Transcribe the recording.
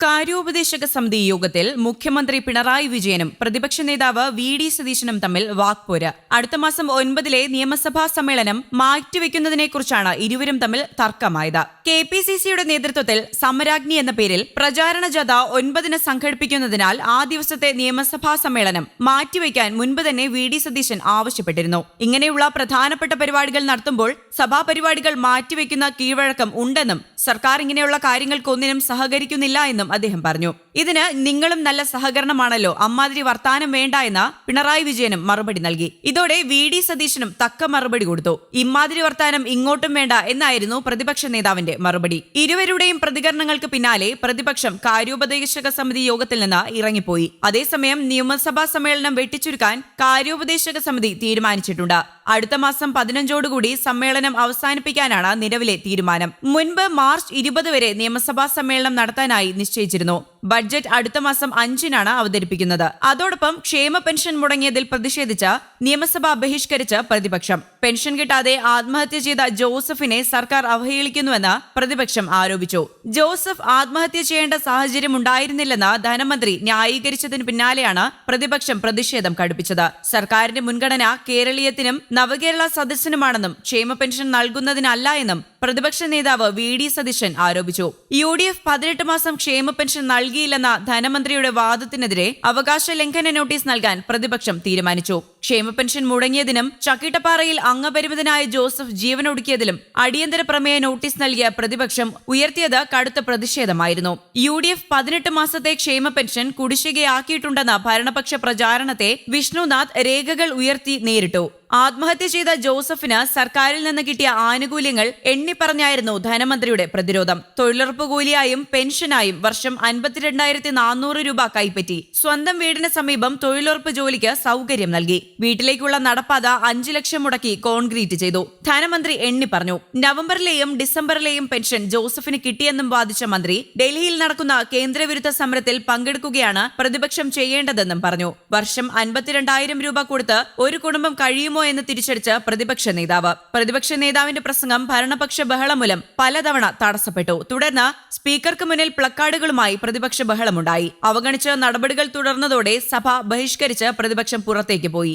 കാര്യോപദേശക സമിതി യോഗത്തിൽ മുഖ്യമന്ത്രി പിണറായി വിജയനും പ്രതിപക്ഷ നേതാവ് വി ഡി സതീശനും തമ്മിൽ വാക്പോര്. അടുത്ത മാസം ഒൻപതിലെ നിയമസഭാ സമ്മേളനം മാറ്റിവെക്കുന്നതിനെക്കുറിച്ചാണ് ഇരുവരും തമ്മിൽ തർക്കമായത്. കെ പി സി സിയുടെ നേതൃത്വത്തിൽ സമരാഗ്നി എന്ന പേരിൽ പ്രചാരണ ജഥ ഒൻപതിന് സംഘടിപ്പിക്കുന്നതിനാൽ ആ ദിവസത്തെ നിയമസഭാ സമ്മേളനം മാറ്റിവെക്കാൻ മുൻപ് തന്നെ വി ഡി സതീശൻ ആവശ്യപ്പെട്ടിരുന്നു. ഇങ്ങനെയുള്ള പ്രധാനപ്പെട്ട പരിപാടികൾ നടത്തുമ്പോൾ സഭാ പരിപാടികൾ മാറ്റിവെക്കുന്ന കീഴ്വഴക്കം ഉണ്ടെന്നും സർക്കാർ ഇങ്ങനെയുള്ള കാര്യങ്ങൾക്കൊന്നിനും സഹകരിക്കുന്നില്ല എന്നും അദ്ദേഹം പറഞ്ഞു ഇതിന് നിങ്ങളും നല്ല സഹകരണമാണല്ലോ. അമ്മാതിരി വർത്താനം വേണ്ട എന്ന് പിണറായി വിജയനും മറുപടി നൽകി. ഇതോടെ വി ഡി സതീശനും തക്ക മറുപടി കൊടുത്തു. ഇമ്മാതിരി വർത്താനം ഇങ്ങോട്ടും വേണ്ട എന്നായിരുന്നു പ്രതിപക്ഷ നേതാവിന്റെ മറുപടി. ഇരുവരുടെയും പ്രതികരണങ്ങൾക്ക് പിന്നാലെ പ്രതിപക്ഷം കാര്യോപദേശക സമിതി യോഗത്തിൽ നിന്ന് ഇറങ്ങിപ്പോയി. അതേസമയം നിയമസഭാ സമ്മേളനം വെട്ടിച്ചുരുക്കാൻ കാര്യോപദേശക സമിതി തീരുമാനിച്ചിട്ടുണ്ട്. അടുത്ത മാസം പതിനഞ്ചോടുകൂടി സമ്മേളനം അവസാനിപ്പിക്കാനാണ് നിലവിലെ തീരുമാനം. മുൻപ് മാർച്ച് ഇരുപത് വരെ നിയമസഭാ സമ്മേളനം നടത്താനായി നിശ്ചയിച്ചിരുന്നു. ബഡ്ജറ്റ് അടുത്ത മാസം അഞ്ചിനാണ് അവതരിപ്പിക്കുന്നത്. അതോടൊപ്പം ക്ഷേമ പെൻഷൻ മുടങ്ങിയതിൽ പ്രതിഷേധിച്ച് നിയമസഭ ബഹിഷ്കരിച്ച് പ്രതിപക്ഷം. പെൻഷൻ കിട്ടാതെ ആത്മഹത്യ ചെയ്ത ജോസഫിനെ സർക്കാർ അവഹേളിക്കുന്നുവെന്ന് പ്രതിപക്ഷം ആരോപിച്ചു. ജോസഫ് ആത്മഹത്യ ചെയ്യേണ്ട സാഹചര്യം ഉണ്ടായിരുന്നില്ലെന്ന് ധനമന്ത്രി ന്യായീകരിച്ചതിന് പിന്നാലെയാണ് പ്രതിപക്ഷം പ്രതിഷേധം കടുപ്പിച്ചത്. സർക്കാരിന്റെ മുൻഗണന കേരളീയത്തിനും നവകേരള സദസ്സിനുമാണെന്നും ക്ഷേമ പെൻഷൻ നൽകുന്നതിനല്ല എന്നും പ്രതിപക്ഷ നേതാവ് വി ഡി സതീശൻ ആരോപിച്ചു. യു ഡി എഫ് പതിനെട്ട് മാസം ക്ഷേമ പെൻഷൻ നൽകിയില്ലെന്ന ധനമന്ത്രിയുടെ വാദത്തിനെതിരെ അവകാശ ലംഘന നോട്ടീസ് നൽകാൻ പ്രതിപക്ഷം തീരുമാനിച്ചു ക്ഷേമ പെൻഷൻ മുടങ്ങിയതിനും ചക്കിട്ടപ്പാറയിൽ അംഗപരിമിതനായ ജോസഫ് ജീവനൊടുക്കിയതിലും അടിയന്തര പ്രമേയ നോട്ടീസ് നൽകിയ പ്രതിപക്ഷം ഉയർത്തിയത് കടുത്ത പ്രതിഷേധമായിരുന്നു. യു ഡി എഫ് പതിനെട്ട് മാസത്തെ ക്ഷേമ പെൻഷൻ കുടിശ്ശികയാക്കിയിട്ടുണ്ടെന്ന ഭരണപക്ഷ പ്രചാരണത്തെ വിഷ്ണുനാഥ് രേഖകൾ ഉയർത്തി നേരിട്ടു. ആത്മഹത്യ ചെയ്ത ജോസഫിന് സർക്കാരിൽ നിന്ന് കിട്ടിയ ആനുകൂല്യങ്ങൾ എണ്ണിപ്പറഞ്ഞായിരുന്നു ധനമന്ത്രിയുടെ പ്രതിരോധം. തൊഴിലുറപ്പ് കൂലിയായും പെൻഷനായും വർഷം അൻപത്തിരണ്ടായിരത്തി നാനൂറ് രൂപ കൈപ്പറ്റി. സ്വന്തം വീടിന് സമീപം തൊഴിലുറപ്പ് ജോലിക്ക് സൗകര്യം നൽകി. വീട്ടിലേക്കുള്ള നടപ്പാത അഞ്ചു ലക്ഷം മുടക്കി കോൺക്രീറ്റ് ചെയ്തു. ധനമന്ത്രി എണ്ണി പറഞ്ഞു. നവംബറിലെയും ഡിസംബറിലെയും പെൻഷൻ ജോസഫിന് കിട്ടിയെന്നും വാദിച്ച മന്ത്രി ഡൽഹിയിൽ നടക്കുന്ന കേന്ദ്രവിരുദ്ധ സമരത്തിൽ പങ്കെടുക്കുകയാണ് പ്രതിപക്ഷം ചെയ്യേണ്ടതെന്നും പറഞ്ഞു. വർഷം അൻപത്തിരണ്ടായിരം രൂപ കൊടുത്ത് ഒരു കുടുംബം കഴിയുമോ എന്ന് തിരിച്ചടിച്ച് പ്രതിപക്ഷ നേതാവ്. പ്രതിപക്ഷ നേതാവിന്റെ പ്രസംഗം ഭരണപക്ഷ ബഹളം മൂലം പലതവണ തടസ്സപ്പെട്ടു. തുടർന്ന് സ്പീക്കർക്ക് മുന്നിൽ പ്ലക്കാർഡുകളുമായി പ്രതിപക്ഷ ബഹളമുണ്ടായി. അവഗണിച്ച് നടപടികൾ തുടർന്നതോടെ സഭ ബഹിഷ്കരിച്ച് പ്രതിപക്ഷം പുറത്തേക്ക് പോയി.